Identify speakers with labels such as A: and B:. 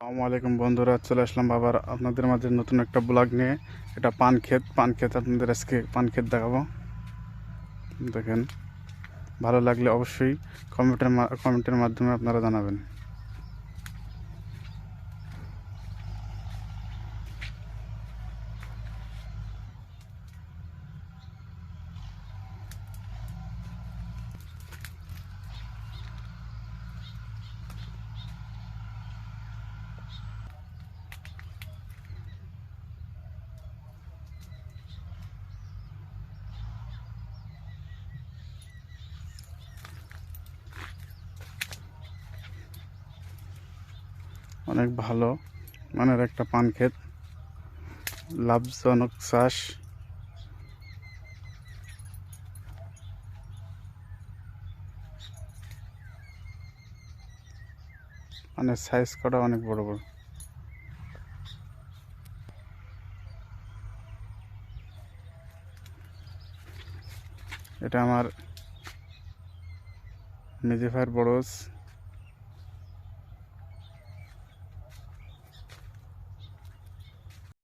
A: আসসালামু আলাইকুম বন্ধুরা, চলে আসলাম বাবার আপনাদের মাঝে নতুন একটা ব্লগ নিয়ে। এটা পান ক্ষেত পান ক্ষেত আপনাদের আজকে পান ক্ষেত দেখাবো। দেখেন, ভালো লাগলে অবশ্যই কমেন্টের কমেন্টের মাধ্যমে আপনারা জানাবেন। অনেক ভালো মানের একটা পান ক্ষেত লাভজনক চাষ। মানে সাইজ করা অনেক বড় বড়। এটা আমার ভাইয়ের বড়স